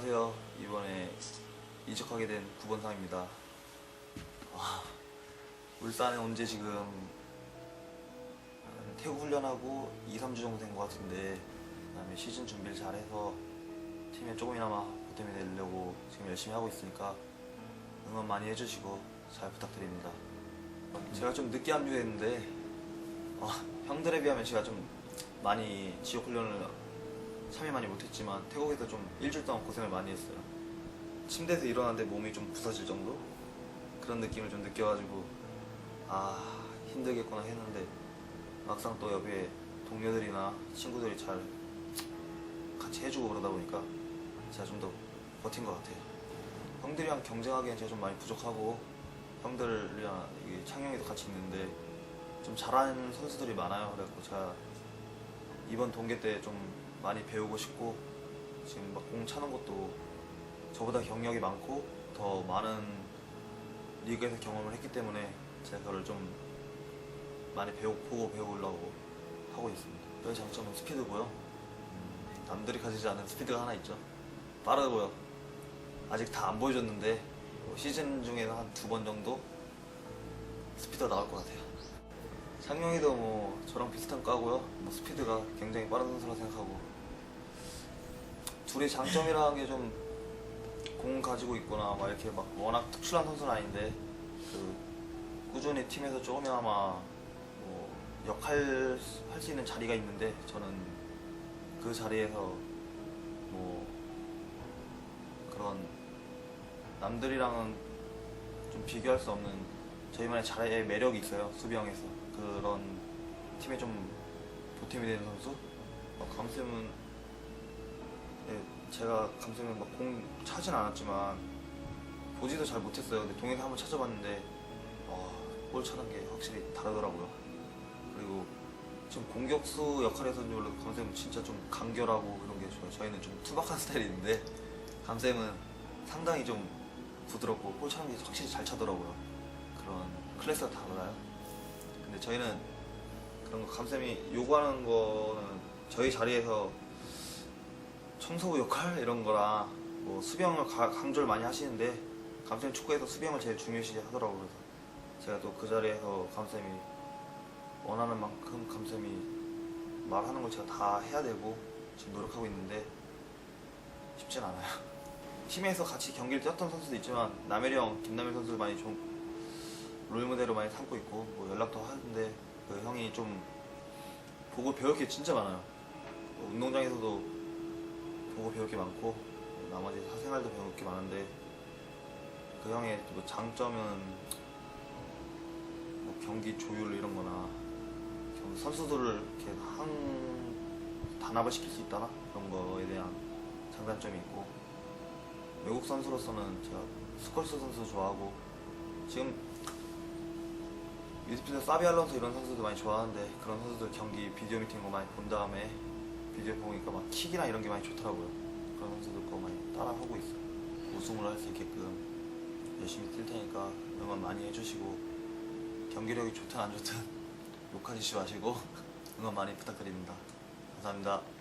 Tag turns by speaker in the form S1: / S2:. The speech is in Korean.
S1: 안녕하세요. 이번에 이적하게 된 구본상입니다. 아, 울산에 온 지 지금 한 태국 훈련하고 2, 3주 정도 된 것 같은데 그다음에 시즌 준비를 잘해서 팀에 조금이나마 보탬이 되려고 지금 열심히 하고 있으니까 응원 많이 해주시고 잘 부탁드립니다. 제가 좀 늦게 합류했는데 어, 형들에 비하면 제가 좀 많이 지역 훈련을 참여 많이 못했지만 태국에서 좀 일주일 동안 고생을 많이 했어요. 침대에서 일어났는데 몸이 좀 부서질 정도 그런 느낌을 좀 느껴가지고 아 힘들겠구나 했는데 막상 또 옆에 동료들이나 친구들이 잘 같이 해주고 그러다 보니까 제가 좀 더 버틴 것 같아요. 형들이랑 경쟁하기엔 제가 좀 많이 부족하고 형들이랑 창영이도 같이 있는데 좀 잘하는 선수들이 많아요. 그래갖고 제가 이번 동계 때좀 많이 배우고 싶고 지금 막 공 차는 것도 저보다 경력이 많고 더 많은 리그에서 경험을 했기 때문에 제가 그걸 좀 많이 배우, 보고 배우려고 하고 있습니다. 저의 장점은 스피드고요. 음, 남들이 가지지 않은 스피드가 하나 있죠. 빠르고요. 아직 다 안 보여줬는데 뭐 시즌 중에는 한 두 번 정도 스피드가 나올 것 같아요. 상명이도 뭐 저랑 비슷한 과고요. 뭐 스피드가 굉장히 빠른 선수라 생각하고 둘의 장점이라는 게 좀 공 가지고 있거나 막 이렇게 막 워낙 특출난 선수는 아닌데 그 꾸준히 팀에서 조금이나마 뭐 역할 할 수 있는 자리가 있는데 저는 그 자리에서 뭐 그런 남들이랑은 좀 비교할 수 없는 저희만의 자리의 매력이 있어요 수비형에서. 그런 팀에 좀 보탬이 되는 선수? 어, 감쌤은 네, 제가 감쌤은 막공 차진 않았지만 보지도 잘 못했어요. 근데 동영상 한번 찾아봤는데 어, 볼 차는 게 확실히 다르더라고요. 그리고 지금 공격수 역할에서는 원래 감쌤은 진짜 좀 간결하고 그런 게 좋아요. 저희는 좀 투박한 스타일인데 감쌤은 상당히 좀 부드럽고 볼 차는 게 확실히 잘 차더라고요. 그런 클래스가 달라요. 근데 저희는 그런 거 감쌤이 요구하는 거는 저희 자리에서 청소부 역할 이런 거랑 뭐 수비형을 가- 강조를 많이 하시는데 감쌤 축구에서 수비형을 제일 중요시 하더라고요 그래서 제가 또 그 자리에서 감쌤이 원하는 만큼 감쌤이 말하는 걸 제가 다 해야 되고 지금 노력하고 있는데 쉽진 않아요 팀에서 같이 경기를 뛰었던 선수도 있지만 남혜리 형, 김남일 선수를 많이 좀 롤모델로 많이 삼고 있고 뭐 연락도 하는데 그 형이 좀 보고 배울 게 진짜 많아요. 뭐 운동장에서도 보고 배울 게 많고 나머지 사생활도 배울 게 많은데 그 형의 뭐 장점은 뭐 경기 조율 이런 거나 경- 선수들을 이렇게 한 단합을 시킬 수 있다나? 그런 거에 대한 장단점이 있고 외국 선수로서는 제가 스컬스 선수 좋아하고 지금 미드필더 사비 알론소 이런 선수들 많이 좋아하는데 그런 선수들 경기 비디오 미팅 거 많이 본 다음에 비디오 보니까 막 킥이나 이런 게 많이 좋더라고요. 그런 선수들 거 많이 따라하고 있어요. 우승을 할 수 있게끔 열심히 뛸 테니까 응원 많이 해주시고 경기력이 좋든 안 좋든 욕하시지 마시고 응원 많이 부탁드립니다. 감사합니다.